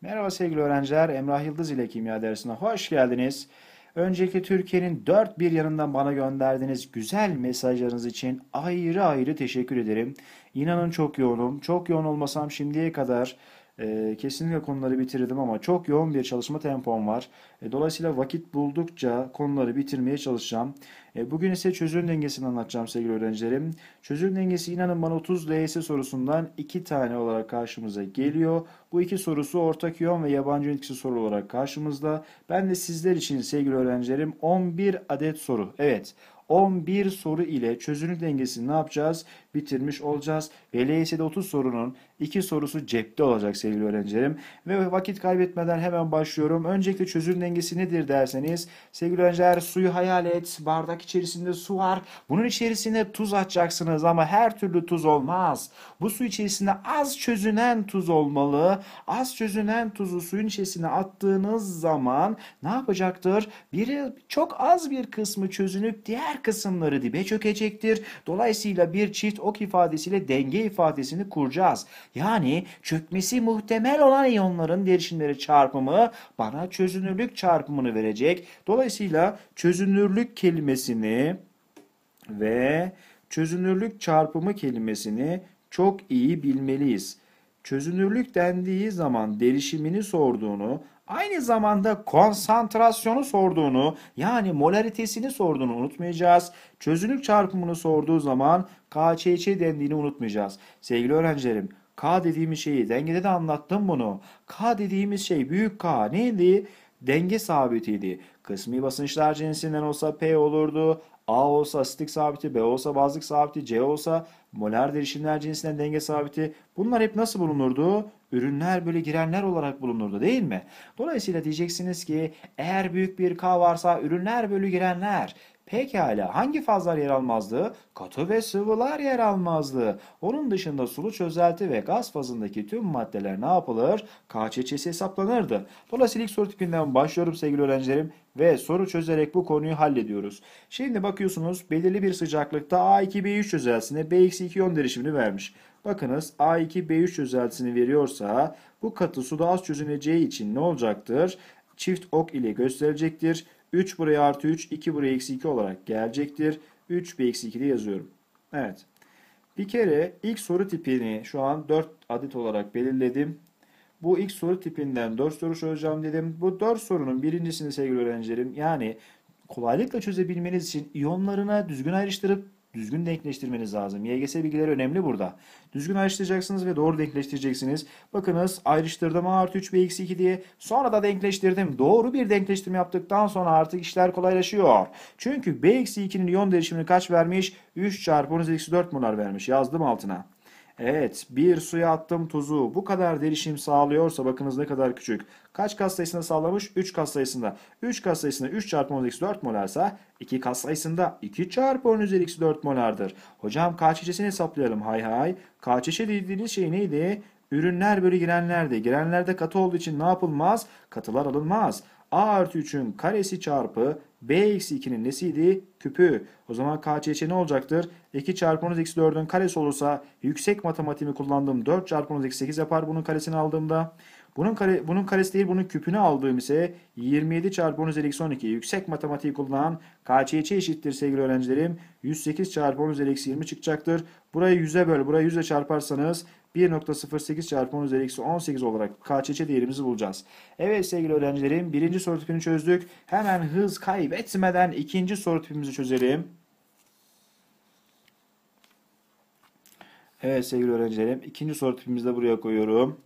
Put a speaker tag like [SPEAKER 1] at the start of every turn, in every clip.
[SPEAKER 1] Merhaba sevgili öğrenciler, Emrah Yıldız ile kimya dersine hoş geldiniz. Öncelikle Türkiye'nin dört bir yanından bana gönderdiğiniz güzel mesajlarınız için ayrı ayrı teşekkür ederim. İnanın çok yoğunum. Çok yoğun olmasam şimdiye kadar e, kesinlikle konuları bitirdim ama çok yoğun bir çalışma tempom var. E, dolayısıyla vakit buldukça konuları bitirmeye çalışacağım. E, bugün ise çözüm dengesini anlatacağım sevgili öğrencilerim. Çözüm dengesi inanın bana 30 LYS sorusundan 2 tane olarak karşımıza geliyor. Bu iki sorusu ortak iyon ve yabancı etkisi soru olarak karşımızda. Ben de sizler için sevgili öğrencilerim 11 adet soru. Evet 11 soru ile çözünürlük dengesini ne yapacağız? Bitirmiş olacağız. Ve LYS'de 30 sorunun 2 sorusu cepte olacak sevgili öğrencilerim. Ve vakit kaybetmeden hemen başlıyorum. Öncelikle çözünürlük dengesi nedir derseniz sevgili öğrenciler suyu hayal et. Bardak içerisinde su var. Bunun içerisine tuz atacaksınız ama her türlü tuz olmaz. Bu su içerisinde az çözünen tuz olmalı. Az çözünen tuzu suyun içerisine attığınız zaman ne yapacaktır? Biri çok az bir kısmı çözünüp diğer kısımları dibe çökecektir. Dolayısıyla bir çift ok ifadesiyle denge ifadesini kuracağız. Yani çökmesi muhtemel olan iyonların derişimleri çarpımı bana çözünürlük çarpımını verecek. Dolayısıyla çözünürlük kelimesini ve çözünürlük çarpımı kelimesini çok iyi bilmeliyiz. Çözünürlük dendiği zaman derişimini sorduğunu, aynı zamanda konsantrasyonu sorduğunu, yani molaritesini sorduğunu unutmayacağız. Çözünürlük çarpımını sorduğu zaman KÇÇ dendiğini unutmayacağız. Sevgili öğrencilerim, K dediğimiz şeyi dengede de anlattım bunu. K dediğimiz şey büyük K neydi? Denge sabitiydi. Kısmi basınçlar cinsinden olsa P olurdu. A olsa asitik sabiti, B olsa bazlık sabiti, C olsa molar derişimler cinsinden denge sabiti. Bunlar hep nasıl bulunurdu? Ürünler bölü girenler olarak bulunurdu değil mi? Dolayısıyla diyeceksiniz ki eğer büyük bir K varsa ürünler bölü girenler. Pekala hangi fazlar yer almazdı? Katı ve sıvılar yer almazdı. Onun dışında sulu çözelti ve gaz fazındaki tüm maddeler ne yapılır? KÇÇ'si hesaplanırdı. Dolayısıyla ilk soru tipinden başlıyorum sevgili öğrencilerim ve soru çözerek bu konuyu hallediyoruz. Şimdi bakıyorsunuz belirli bir sıcaklıkta A2B3 çözeltisine B-2 iyon derişimini vermiş. Bakınız A2B3 çözeltisini veriyorsa bu katı suda az çözüneceği için ne olacaktır? Çift ok ile gösterilecektir. 3 buraya artı 3, 2 buraya eksi 2 olarak gelecektir. 3 bir eksi 2 de yazıyorum. Evet. Bir kere ilk soru tipini şu an 4 adet olarak belirledim. Bu ilk soru tipinden 4 soru çözeceğim dedim. Bu 4 sorunun birincisini sevgili öğrencilerim yani kolaylıkla çözebilmeniz için iyonlarına düzgün ayrıştırıp düzgün denkleştirmeniz lazım. YGS bilgileri önemli burada. Düzgün ayrıştıracaksınız ve doğru denkleştireceksiniz. Bakınız ayrıştırdım A artı 3 B eksi 2 diye. Sonra da denkleştirdim. Doğru bir denkleştirme yaptıktan sonra artık işler kolaylaşıyor. Çünkü B eksi 2'nin iyon derişimini kaç vermiş? 3 çarpı 10 eksi 4 molar vermiş. Yazdım altına. Evet bir suya attım tuzu bu kadar derişim sağlıyorsa bakınız ne kadar küçük. Kaç kas sayısında sağlamış? 3 kas sayısında. 3 kas sayısında 3 çarpı 10 eksi 4 molarsa 2 kas sayısında 2 çarpı 10 üzeri eksi 4 molardır. Hocam KÇÇ'sini hesaplayalım hay hay. KÇÇ dediğiniz şey neydi? Ürünler bölü girenlerdi. Girenlerde katı olduğu için ne yapılmaz? Katılar alınmaz. A artı 3'ün karesi çarpı B eksi 2'nin nesiydi? Küpü. O zaman KÇÇ ne olacaktır? 2 çarpı 10 eksi 4'ün karesi olursa yüksek matematiğimi kullandığım 4 çarpı 10 eksi 8 yapar bunun karesini aldığımda. Bunun, kare, bunun karesi değil bunun küpünü aldığım ise 27 çarpı 10 üzeri eksi 12 yüksek matematiği kullanan KÇÇ eşittir sevgili öğrencilerim. 108 çarpı 10 üzeri eksi 20 çıkacaktır. Burayı 100'e böl burayı 100'e çarparsanız 1.08 çarpı 10 üzeri eksi 18 olarak KÇÇ değerimizi bulacağız. Evet sevgili öğrencilerim birinci soru tipini çözdük. Hemen hız kaybetmeden ikinci soru tipimizi çözelim. Evet sevgili öğrencilerim ikinci soru tipimizi de buraya koyuyorum.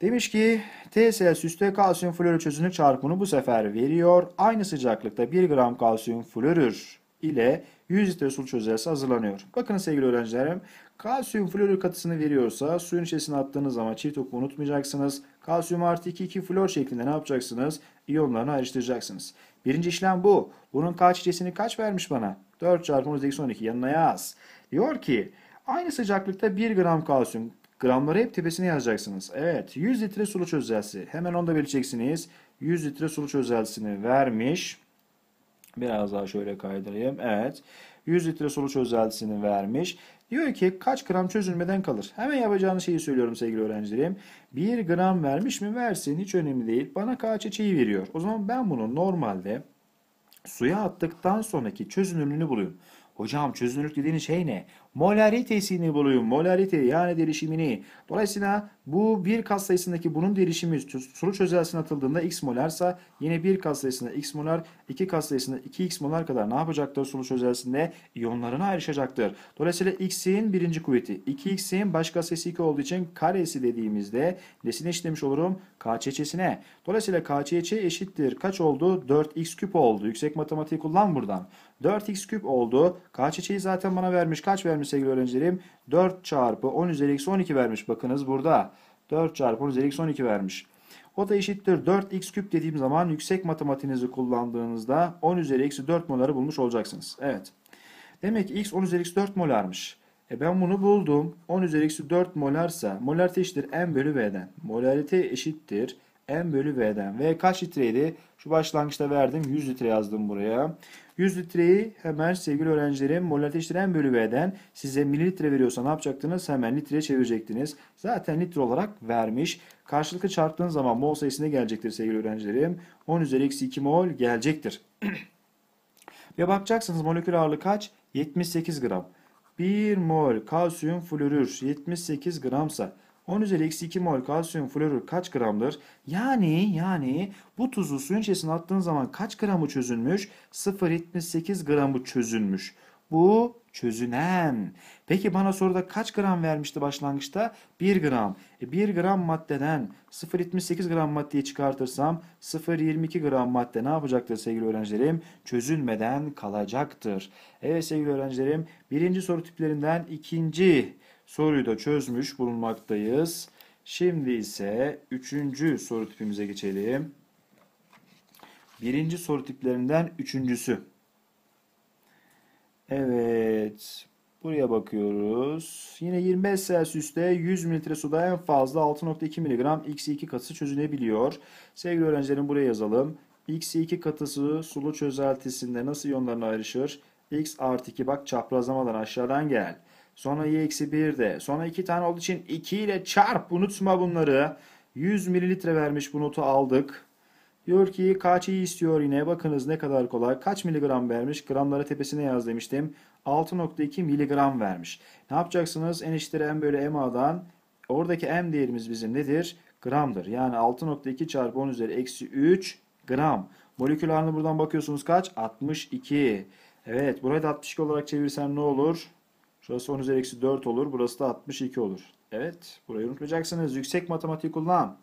[SPEAKER 1] Demiş ki TSS kalsiyum florür çözünürlük çarpımını bu sefer veriyor. Aynı sıcaklıkta 1 gram kalsiyum florür ile 100 litre su çözeltisi hazırlanıyor. Bakın sevgili öğrencilerim kalsiyum florür katısını veriyorsa suyun içerisine attığınız zaman çift oku unutmayacaksınız. Kalsiyum artı 2 2 flor şeklinde ne yapacaksınız? İyonlarını ayrıştıracaksınız. Birinci işlem bu. Bunun KÇC'sini kaç vermiş bana? 4 çarpı 10 12 yanına yaz. Diyor ki aynı sıcaklıkta 1 gram kalsiyum Gramları hep tepesine yazacaksınız. Evet 100 litre sulu çözeltisi. Hemen onu da bileceksiniz. 100 litre sulu çözeltisini vermiş. Biraz daha şöyle kaydırayım. Evet. 100 litre sulu çözeltisini vermiş. Diyor ki kaç gram çözülmeden kalır? Hemen yapacağınız şeyi söylüyorum sevgili öğrencilerim. 1 gram vermiş mi versin hiç önemli değil. Bana KÇÇ'yi veriyor. O zaman ben bunu normalde suya attıktan sonraki çözünürlüğünü buluyorum. Hocam çözünürlük dediğiniz şey ne? Molaritesini buluyorum. Molarite yani derişimini. Dolayısıyla bu bir kat sayısındaki bunun derişimi sulu çözeltisine atıldığında x molarsa yine bir kat sayısında x molar, iki kat sayısında 2x molar kadar ne yapacaktır sulu çözeltisinde? İyonlarına ayrışacaktır. Dolayısıyla x'in birinci kuvveti. 2x'in başka sayısı 2 olduğu için karesi dediğimizde nesine eşitlemiş olurum? KÇÇ'sine. Dolayısıyla KÇÇ eşittir. Kaç oldu? 4x küp oldu. Yüksek matematiği kullan buradan. 4x küp oldu. KÇÇ'yi zaten bana vermiş. Kaç vermiş sevgili öğrencilerim? 4 çarpı 10 üzeri eksi 12 vermiş. Bakınız burada. 4 çarpı 10 üzeri eksi 12 vermiş. O da eşittir 4x küp dediğim zaman yüksek matematiğinizi kullandığınızda 10 üzeri eksi 4 moları bulmuş olacaksınız. Evet. Demek ki x 10 üzeri eksi 4 molarmış. E ben bunu buldum. 10 üzeri eksi 4 molarsa molarite eşittir m bölü v'den. Molarite eşittir m bölü v'den. V kaç litreydi? Şu başlangıçta verdim. 100 litre yazdım buraya. 100 litreyi hemen sevgili öğrencilerim molarite eşittir m bölü v'den size mililitre veriyorsa ne yapacaktınız? Hemen litreye çevirecektiniz. Zaten litre olarak vermiş. Karşılıklı çarptığınız zaman mol sayısı ne gelecektir sevgili öğrencilerim? 10 üzeri eksi 2 mol gelecektir. Ve bakacaksınız molekül ağırlığı kaç? 78 gram. 1 mol kalsiyum florür 78 gramsa 10 üzeri eksi 2 mol kalsiyum florür kaç gramdır? Yani yani bu tuzu suyun içerisine attığın zaman kaç gramı çözülmüş? 0.78 gramı çözülmüş. Bu çözünen. Peki bana soruda kaç gram vermişti başlangıçta? 1 gram. E 1 gram maddeden 0.78 gram maddeyi çıkartırsam 0.22 gram madde ne yapacaktır sevgili öğrencilerim? Çözülmeden kalacaktır. Evet sevgili öğrencilerim birinci soru tiplerinden ikinci soruyu da çözmüş bulunmaktayız. Şimdi ise üçüncü soru tipimize geçelim. Birinci soru tiplerinden üçüncüsü. Evet. Buraya bakıyoruz. Yine 25 Celsius'te 100 mililitre suda en fazla 6.2 mg X2 katısı çözünebiliyor. Sevgili öğrencilerim buraya yazalım. X2 katısı sulu çözeltisinde nasıl iyonlarına ayrışır? X artı 2 bak çaprazlamadan aşağıdan gel. Sonra y eksi 1 de. Sonra 2 tane olduğu için 2 ile çarp. Unutma bunları. 100 mililitre vermiş bu notu aldık. Diyor ki KÇ'yi istiyor yine. Bakınız ne kadar kolay. Kaç miligram vermiş? Gramları tepesine yaz demiştim. 6.2 miligram vermiş. Ne yapacaksınız? N eşittir M bölü MA'dan. Oradaki M değerimiz bizim nedir? Gramdır. Yani 6.2 çarpı 10 üzeri eksi 3 gram. Molekül ağırlığına buradan bakıyorsunuz kaç? 62. Evet burayı da 62 olarak çevirsem ne olur? Şurası 10 üzeri eksi 4 olur. Burası da 62 olur. Evet burayı unutmayacaksınız. Yüksek matematik kullan.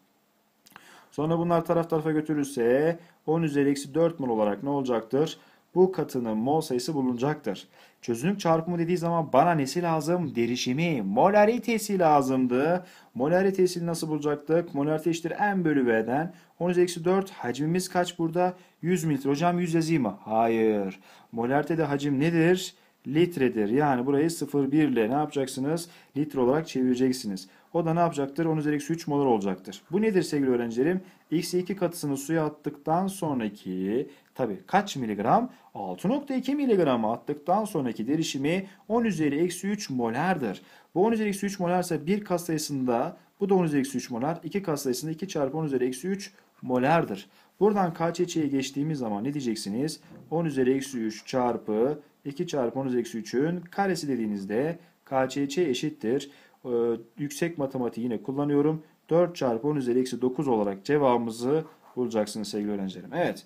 [SPEAKER 1] Sonra bunlar taraf tarafa götürürse 10 üzeri eksi 4 mol olarak ne olacaktır? Bu katının mol sayısı bulunacaktır. Çözünürlük çarpımı dediği zaman bana nesi lazım? Derişimi, molaritesi lazımdı. Molaritesini nasıl bulacaktık? Molarite eşittir m bölü v'den. 10 üzeri eksi 4 hacmimiz kaç burada? 100 mililitre. Hocam 100 yazayım mı? Hayır. Molaritede hacim nedir? Litredir. Yani burayı 0,1 ile ne yapacaksınız? Litre olarak çevireceksiniz. O da ne yapacaktır? 10 üzeri eksi 3 molar olacaktır. Bu nedir sevgili öğrencilerim? X2 katısını suya attıktan sonraki tabi kaç miligram? 6.2 miligramı attıktan sonraki derişimi 10 üzeri eksi 3 molardır. Bu 10 üzeri eksi 3 molarsa bir kat sayısında bu da 10 üzeri eksi 3 molar. 2 kat sayısında 2 çarpı 10 üzeri eksi 3 molardır. Buradan KÇÇ'ye geçtiğimiz zaman ne diyeceksiniz? 10 üzeri eksi 3 çarpı 2 çarpı 10 üzeri eksi 3'ün karesi dediğinizde KÇÇ eşittir. Ee, yüksek matematiği yine kullanıyorum. 4 çarpı 10 üzeri eksi 9 olarak cevabımızı bulacaksınız sevgili öğrencilerim. Evet.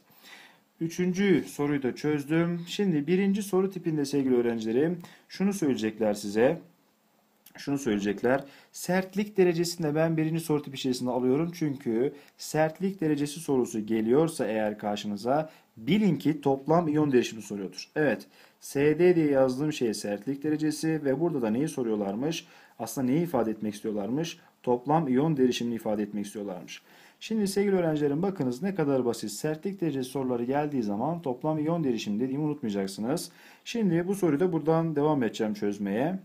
[SPEAKER 1] Üçüncü soruyu da çözdüm. Şimdi birinci soru tipinde sevgili öğrencilerim şunu söyleyecekler size. Şunu söyleyecekler. Sertlik derecesinde ben birinci soru tipi içerisinde alıyorum. Çünkü sertlik derecesi sorusu geliyorsa eğer karşınıza bilin ki toplam iyon derişimi soruyordur. Evet. SD diye yazdığım şey sertlik derecesi ve burada da neyi soruyorlarmış? Aslında neyi ifade etmek istiyorlarmış? Toplam iyon derişimini ifade etmek istiyorlarmış. Şimdi sevgili öğrencilerim bakınız ne kadar basit. Sertlik derecesi soruları geldiği zaman toplam iyon derişimi dediğimi unutmayacaksınız. Şimdi bu soruyu da buradan devam edeceğim çözmeye.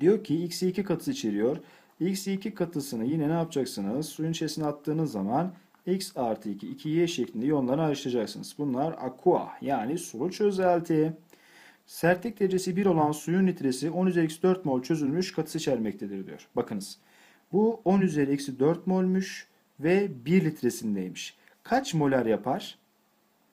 [SPEAKER 1] Diyor ki x2 katısı içeriyor. x2 katısını yine ne yapacaksınız? Suyun içerisine attığınız zaman x artı 2, 2y şeklinde iyonları ayrıştıracaksınız. Bunlar aqua yani sulu çözelti. Sertlik derecesi 1 olan suyun litresi 10 üzeri eksi 4 mol çözülmüş katısı içermektedir diyor. Bakınız. Bu 10 üzeri eksi 4 molmüş ve 1 litresindeymiş. Kaç molar yapar?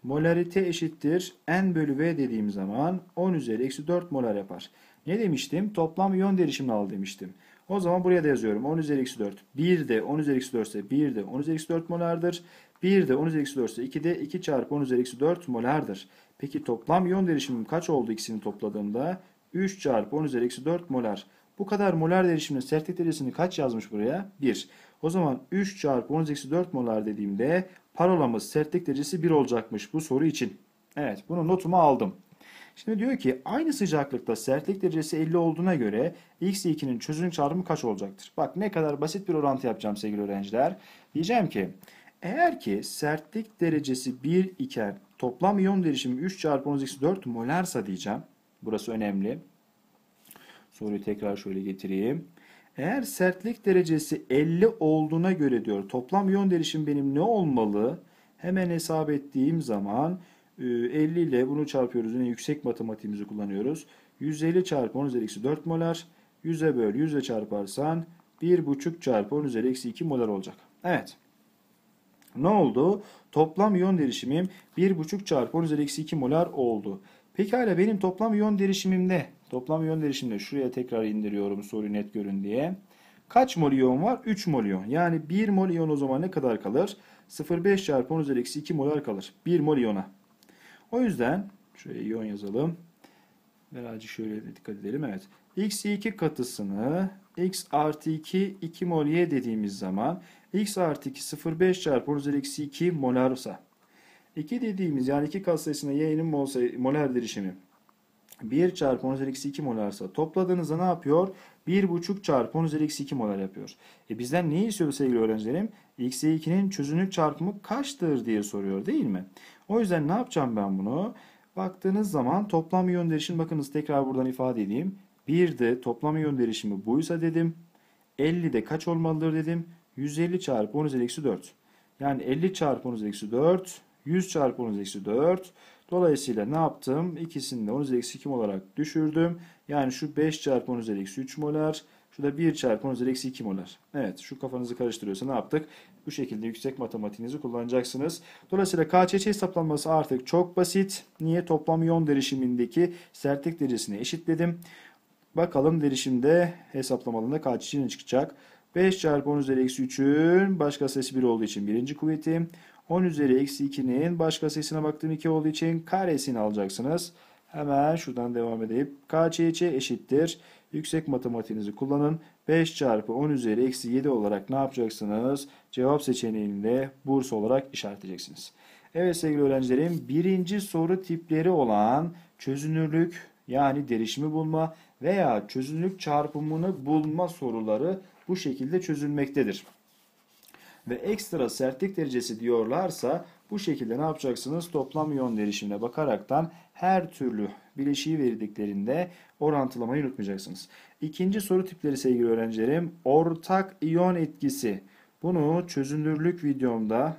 [SPEAKER 1] Molarite eşittir n bölü v dediğim zaman 10 üzeri eksi 4 molar yapar. Ne demiştim? Toplam iyon derişimini al demiştim. O zaman buraya da yazıyorum. 10 üzeri eksi 4. 1 de 10 üzeri eksi 4 ise 1 de 10 üzeri eksi 4 molardır. 1 de 10 üzeri eksi 4 ise 2 de 2 çarpı 10 üzeri eksi 4 molardır. Peki toplam iyon derişimim kaç oldu ikisini topladığımda? 3 çarpı 10 üzeri eksi 4 molar. Bu kadar molar derişiminin sertlik derecesini kaç yazmış buraya? 1. O zaman 3 çarpı 10 üzeri eksi 4 molar dediğimde parolamız sertlik derecesi 1 olacakmış bu soru için. Evet bunu notumu aldım. Şimdi diyor ki aynı sıcaklıkta sertlik derecesi 50 olduğuna göre x2'nin çözünürlük çarpımı kaç olacaktır? Bak ne kadar basit bir orantı yapacağım sevgili öğrenciler. Diyeceğim ki eğer ki sertlik derecesi 1 iken toplam iyon derişimi 3 çarpı 10 4 molarsa diyeceğim. Burası önemli. Soruyu tekrar şöyle getireyim. Eğer sertlik derecesi 50 olduğuna göre diyor toplam iyon derişim benim ne olmalı? Hemen hesap ettiğim zaman 50 ee, ile bunu çarpıyoruz. Yine yüksek matematiğimizi kullanıyoruz. 150 çarpı 10 üzeri eksi 4 molar. 100'e böl 100'e çarparsan 1,5 çarpı 10 üzeri eksi 2 molar olacak. Evet. Ne oldu? Toplam iyon derişimim 1,5 çarpı 10 üzeri eksi 2 molar oldu. Pekala benim toplam iyon derişimim ne? Toplam iyon derişimde şuraya tekrar indiriyorum soruyu net görün diye. Kaç mol iyon var? 3 mol iyon. Yani 1 mol iyon o zaman ne kadar kalır? 0,5 çarpı 10 üzeri eksi 2 molar kalır. 1 mol iyona. O yüzden şöyle iyon yazalım. Birazcık şöyle dikkat edelim. Evet. x2 katısını x artı 2 2 mol y dediğimiz zaman x artı 2 0,5 çarpı 10 üzeri eksi 2 molarsa 2 dediğimiz yani 2 kat sayısına y'nin mol molar derişimi 1 çarpı 10 üzeri eksi 2 molarsa topladığınızda ne yapıyor? 1,5 çarpı 10 üzeri eksi 2 molar yapıyor. E bizden neyi istiyor sevgili öğrencilerim? x2'nin çözünürlük çarpımı kaçtır diye soruyor değil mi? O yüzden ne yapacağım ben bunu? Baktığınız zaman toplam iyon derişim bakınız tekrar buradan ifade edeyim. Bir de toplam iyon derişimi buysa dedim. 50 de kaç olmalıdır dedim. 150 çarpı 10 üzeri eksi 4. Yani 50 çarpı 10 üzeri eksi 4. 100 çarpı 10 üzeri eksi 4. Dolayısıyla ne yaptım? İkisini de 10 üzeri eksi 2 olarak düşürdüm. Yani şu 5 çarpı 10 üzeri eksi 3 molar. Şu da 1 çarpı 10 üzeri eksi 2 molar. Evet şu kafanızı karıştırıyorsa ne yaptık? Bu şekilde yüksek matematiğinizi kullanacaksınız. Dolayısıyla KÇÇ hesaplanması artık çok basit. Niye? Toplam iyon derişimindeki sertlik derecesini eşitledim. Bakalım derişimde hesaplamalığında KÇÇ ne çıkacak? 5 çarpı 10 üzeri eksi 3'ün başka sayısı 1 olduğu için birinci kuvveti. 10 üzeri eksi 2'nin başka sayısına baktığım 2 olduğu için karesini alacaksınız. Hemen şuradan devam edeyim. KÇÇ eşittir. Yüksek matematiğinizi kullanın. 5 çarpı 10 üzeri eksi 7 olarak ne yapacaksınız? Cevap seçeneğinde burs olarak işaretleyeceksiniz. Evet sevgili öğrencilerim birinci soru tipleri olan çözünürlük yani derişimi bulma veya çözünürlük çarpımını bulma soruları bu şekilde çözülmektedir. Ve ekstra sertlik derecesi diyorlarsa bu şekilde ne yapacaksınız? Toplam iyon derişimine bakaraktan her türlü bileşiği verdiklerinde orantılamayı unutmayacaksınız. İkinci soru tipleri sevgili öğrencilerim. Ortak iyon etkisi. Bunu çözünürlük videomda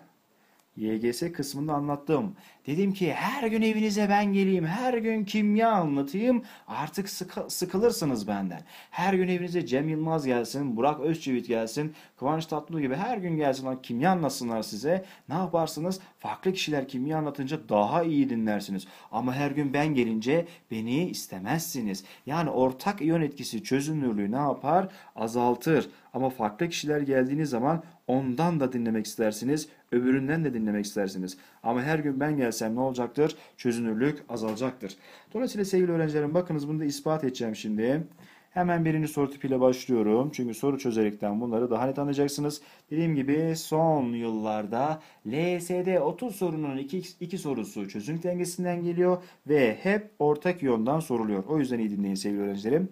[SPEAKER 1] YGS kısmında anlattım. Dedim ki her gün evinize ben geleyim, her gün kimya anlatayım. Artık sıkı, sıkılırsınız benden. Her gün evinize Cem Yılmaz gelsin, Burak Özçivit gelsin, Kıvanç Tatlıtuğ gibi her gün gelsin kimya anlatsınlar size. Ne yaparsınız? Farklı kişiler kimya anlatınca daha iyi dinlersiniz. Ama her gün ben gelince beni istemezsiniz. Yani ortak iyon etkisi çözünürlüğü ne yapar? Azaltır. Ama farklı kişiler geldiğiniz zaman ondan da dinlemek istersiniz, öbüründen de dinlemek istersiniz. Ama her gün ben gelsem ne olacaktır? Çözünürlük azalacaktır. Dolayısıyla sevgili öğrencilerim bakınız bunu da ispat edeceğim şimdi. Hemen birinci soru tipiyle başlıyorum. Çünkü soru çözerekten bunları daha net anlayacaksınız. Dediğim gibi son yıllarda LSD 30 sorunun 2, 2 sorusu çözüm dengesinden geliyor ve hep ortak yoldan soruluyor. O yüzden iyi dinleyin sevgili öğrencilerim.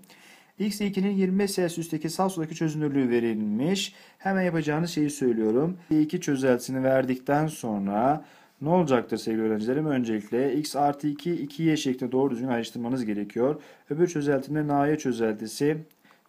[SPEAKER 1] X2'nin 25 Celsius'taki sağ soldaki çözünürlüğü verilmiş. Hemen yapacağınız şeyi söylüyorum. x 2 çözeltisini verdikten sonra ne olacaktır sevgili öğrencilerim? Öncelikle x artı 2 2y şeklinde doğru düzgün ayrıştırmanız gerekiyor. Öbür çözeltinde n'ye çözeltisi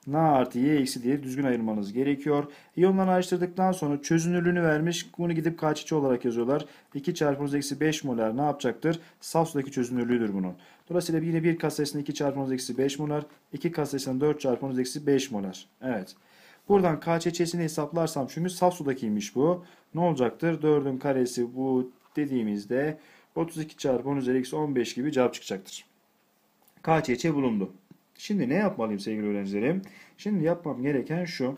[SPEAKER 1] n artı y eksi diye düzgün ayırmanız gerekiyor. İyonları ayrıştırdıktan sonra çözünürlüğünü vermiş. Bunu gidip kaççı olarak yazıyorlar. 2 çarpı eksi 5 molar ne yapacaktır? Saf sudaki çözünürlüğüdür bunun. Dolayısıyla yine bir kat sayısında 2 çarpı 10 eksi 5 molar. 2 kat sayısında 4 çarpı 10 eksi 5 molar. Evet. Buradan KÇÇ'sini hesaplarsam çünkü saf sudakiymiş bu. Ne olacaktır? 4'ün karesi bu dediğimizde 32 çarpı 10 üzeri eksi 15 gibi cevap çıkacaktır. KÇÇ bulundu. Şimdi ne yapmalıyım sevgili öğrencilerim? Şimdi yapmam gereken şu.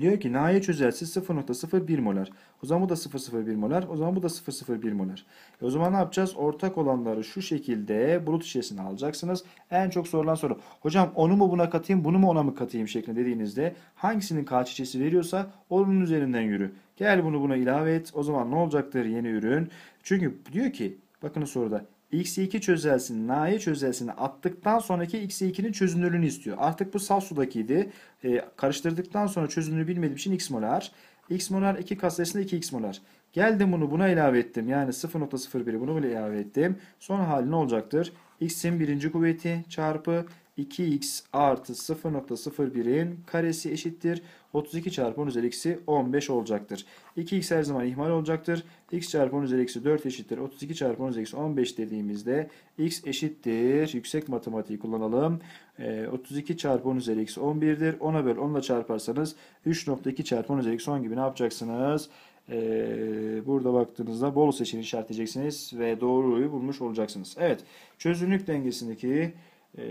[SPEAKER 1] Diyor ki naye çözelsi 0.01 molar. O zaman bu da 0.01 molar. O zaman bu da 0.01 molar. E o zaman ne yapacağız? Ortak olanları şu şekilde bulut içerisine alacaksınız. En çok sorulan soru. Hocam onu mu buna katayım, bunu mu ona mı katayım şeklinde dediğinizde hangisinin kaç veriyorsa onun üzerinden yürü. Gel bunu buna ilave et. O zaman ne olacaktır yeni ürün? Çünkü diyor ki bakın soruda x2 çözelsin, na'yı çözelsini attıktan sonraki x2'nin çözünürlüğünü istiyor. Artık bu saf sudakiydi. E, karıştırdıktan sonra çözünürlüğü bilmediğim için x molar. x molar 2 katsayısında 2x molar. Geldim bunu buna ilave ettim. Yani 0.01'i bunu bile ilave ettim. Son hali ne olacaktır? x'in birinci kuvveti çarpı 2x artı 0.01'in karesi eşittir. 32 çarpı 10 üzeri eksi 15 olacaktır. 2x her zaman ihmal olacaktır. X çarpı 10 üzeri eksi 4 eşittir. 32 çarpı 10 üzeri eksi 15 dediğimizde x eşittir. Yüksek matematiği kullanalım. E, 32 çarpı 10 üzeri eksi 11'dir. 10'a böl 10'la çarparsanız 3.2 çarpı 10 üzeri eksi 10 gibi ne yapacaksınız? Ee, burada baktığınızda bol seçeneği işaretleyeceksiniz ve doğruyu bulmuş olacaksınız. Evet, çözünürlük dengesindeki e,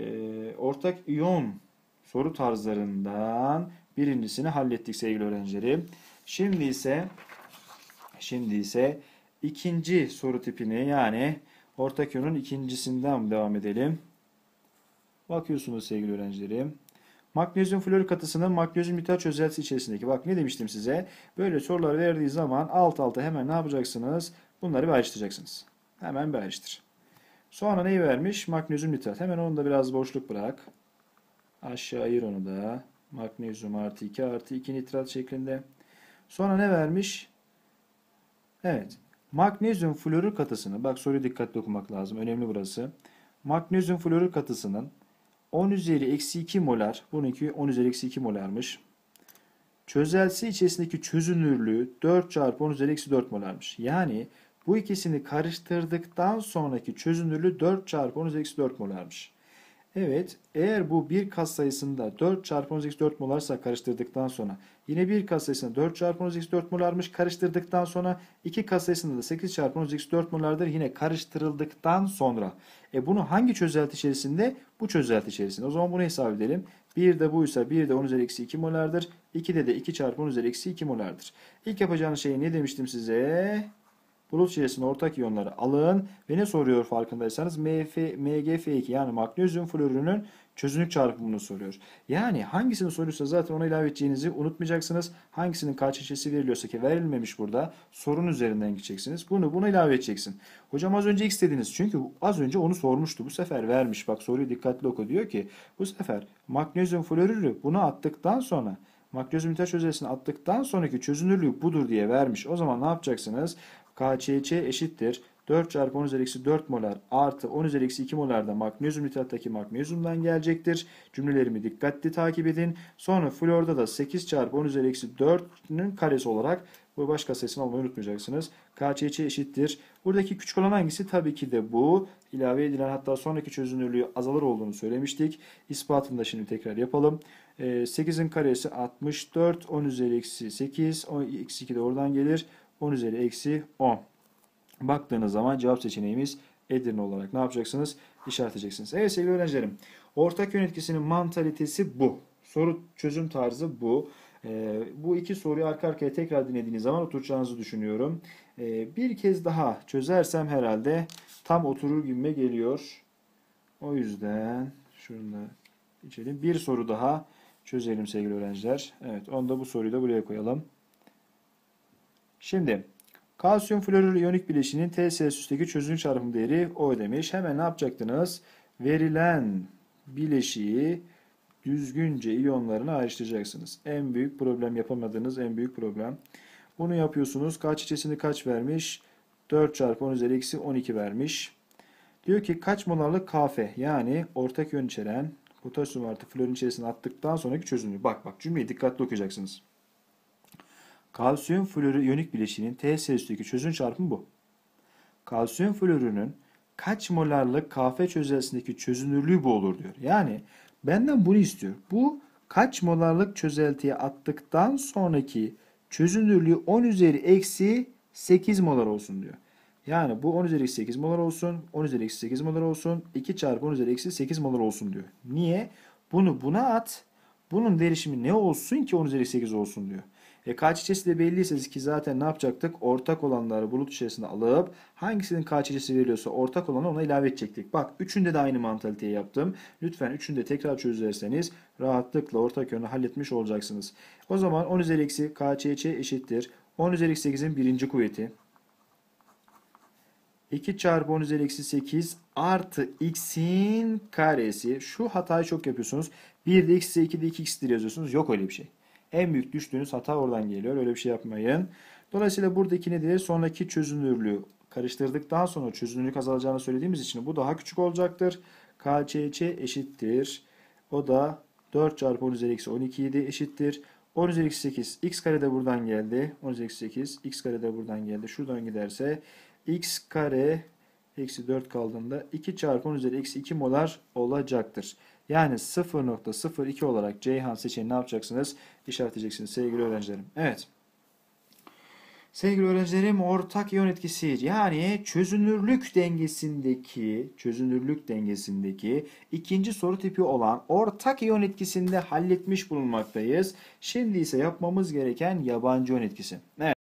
[SPEAKER 1] ortak iyon soru tarzlarından birincisini hallettik sevgili öğrencilerim. Şimdi ise şimdi ise ikinci soru tipini yani ortak iyonun ikincisinden devam edelim. Bakıyorsunuz sevgili öğrencilerim. Magnezyum florür katısının magnezyum nitrat çözeltisi içerisindeki. Bak ne demiştim size. Böyle sorular verdiği zaman alt alta hemen ne yapacaksınız? Bunları bir ayrıştıracaksınız. Hemen bir ayrıştır. Sonra neyi vermiş? Magnezyum nitrat. Hemen onu da biraz boşluk bırak. Aşağı ayır onu da. Magnezyum artı 2 artı 2 nitrat şeklinde. Sonra ne vermiş? Evet. Magnezyum florür katısını. Bak soruyu dikkatli okumak lazım. Önemli burası. Magnezyum florür katısının 10 üzeri eksi 2 molar. Bununki 10 üzeri eksi 2 molarmış. Çözelsi içerisindeki çözünürlüğü 4 çarpı 10 üzeri eksi 4 molarmış. Yani bu ikisini karıştırdıktan sonraki çözünürlüğü 4 çarpı 10 üzeri eksi 4 molarmış. Evet, eğer bu bir kas sayısında 4 çarpı 10 4 molarsa karıştırdıktan sonra yine bir kas sayısında 4 çarpı 10 4 molarmış karıştırdıktan sonra iki kas sayısında da 8 çarpı 10 4 molardır yine karıştırıldıktan sonra. E bunu hangi çözelti içerisinde? Bu çözelti içerisinde. O zaman bunu hesap edelim. Bir de buysa bir de 10 üzeri eksi 2 molardır. 2'de de 2 çarpı 10 üzeri eksi 2 molardır. İlk yapacağınız şey ne demiştim size? Bulut içerisinde ortak iyonları alın ve ne soruyor farkındaysanız MF, MgF2 yani magnezyum florürünün çözünürlük çarpımını soruyor. Yani hangisini soruyorsa zaten ona ilave edeceğinizi unutmayacaksınız. Hangisinin kaç içesi veriliyorsa ki verilmemiş burada sorun üzerinden gideceksiniz. Bunu buna ilave edeceksin. Hocam az önce x dediniz çünkü az önce onu sormuştu. Bu sefer vermiş. Bak soruyu dikkatli oku. Diyor ki bu sefer magnezyum florürü bunu attıktan sonra magnezyum nitrat çözeltisini attıktan sonraki çözünürlüğü budur diye vermiş. O zaman ne yapacaksınız? KÇC eşittir. 4 çarpı 10 üzeri eksi 4 molar artı 10 üzeri eksi 2 molar da magnezyum nitrattaki magnezyumdan gelecektir. Cümlelerimi dikkatli takip edin. Sonra florda da 8 çarpı 10 üzeri eksi 4'ün karesi olarak bu başka sayısını almayı unutmayacaksınız. KÇC eşittir. Buradaki küçük olan hangisi? Tabii ki de bu. ilave edilen hatta sonraki çözünürlüğü azalır olduğunu söylemiştik. İspatını da şimdi tekrar yapalım. 8'in ee, karesi 64. 10 üzeri eksi 8. 10, eksi 2 de oradan gelir. 10 üzeri eksi 10. Baktığınız zaman cevap seçeneğimiz Edirne olarak ne yapacaksınız? İşaretleyeceksiniz. Evet sevgili öğrencilerim. Ortak yön etkisinin mantalitesi bu. Soru çözüm tarzı bu. Ee, bu iki soruyu arka arkaya tekrar dinlediğiniz zaman oturacağınızı düşünüyorum. Ee, bir kez daha çözersem herhalde tam oturur gibime geliyor. O yüzden şunu da içelim. Bir soru daha çözelim sevgili öğrenciler. Evet onu da bu soruyu da buraya koyalım. Şimdi kalsiyum florür iyonik bileşinin T Celsius'taki çözünür çarpım değeri O demiş. Hemen ne yapacaktınız? Verilen bileşiği düzgünce iyonlarına ayrıştıracaksınız. En büyük problem yapamadığınız en büyük problem. Bunu yapıyorsunuz. Kaç içesini kaç vermiş? 4 çarpı 10 üzeri eksi 12 vermiş. Diyor ki kaç molarlık kafe yani ortak yön içeren potasyum artı florun içerisine attıktan sonraki çözünürlüğü. Bak bak cümleyi dikkatli okuyacaksınız. Kalsiyum florü iyonik bileşiğinin T Celsius'taki çözünür çarpımı bu. Kalsiyum florürünün kaç molarlık kahve çözeltisindeki çözünürlüğü bu olur diyor. Yani benden bunu istiyor. Bu kaç molarlık çözeltiye attıktan sonraki çözünürlüğü 10 üzeri eksi 8 molar olsun diyor. Yani bu 10 üzeri eksi 8 molar olsun, 10 üzeri eksi 8 molar olsun, 2 çarpı 10 üzeri eksi 8 molar olsun diyor. Niye? Bunu buna at, bunun derişimi ne olsun ki 10 üzeri 8 olsun diyor. E KÇÇ'si de belliyse ki zaten ne yapacaktık? Ortak olanları bulut içerisine alıp hangisinin KÇÇ'si veriliyorsa ortak olanı ona ilave edecektik. Bak üçünde de aynı mantaliteyi yaptım. Lütfen üçünde tekrar çözerseniz rahatlıkla ortak yönü halletmiş olacaksınız. O zaman 10 üzeri eksi KÇÇ eşittir. 10 üzeri eksi 8'in birinci kuvveti. 2 çarpı 10 üzeri eksi 8 artı x'in karesi. Şu hatayı çok yapıyorsunuz. 1 de x 2 de 2x'tir yazıyorsunuz. Yok öyle bir şey. En büyük düştüğünüz hata oradan geliyor. Öyle bir şey yapmayın. Dolayısıyla buradaki nedir? Sonraki çözünürlüğü karıştırdıktan sonra çözünürlük azalacağını söylediğimiz için bu daha küçük olacaktır. KÇÇ eşittir. O da 4 çarpı 10 üzeri eksi 12 idi eşittir. 10 üzeri eksi 8 x kare de buradan geldi. 10 üzeri eksi 8 x kare de buradan geldi. Şuradan giderse x kare eksi 4 kaldığında 2 çarpı 10 üzeri eksi 2 molar olacaktır. Yani 0.02 olarak Ceyhan seçeneğini ne yapacaksınız? İşaretleyeceksiniz sevgili öğrencilerim. Evet. Sevgili öğrencilerim ortak iyon etkisi yani çözünürlük dengesindeki çözünürlük dengesindeki ikinci soru tipi olan ortak iyon etkisinde halletmiş bulunmaktayız. Şimdi ise yapmamız gereken yabancı iyon etkisi. Evet.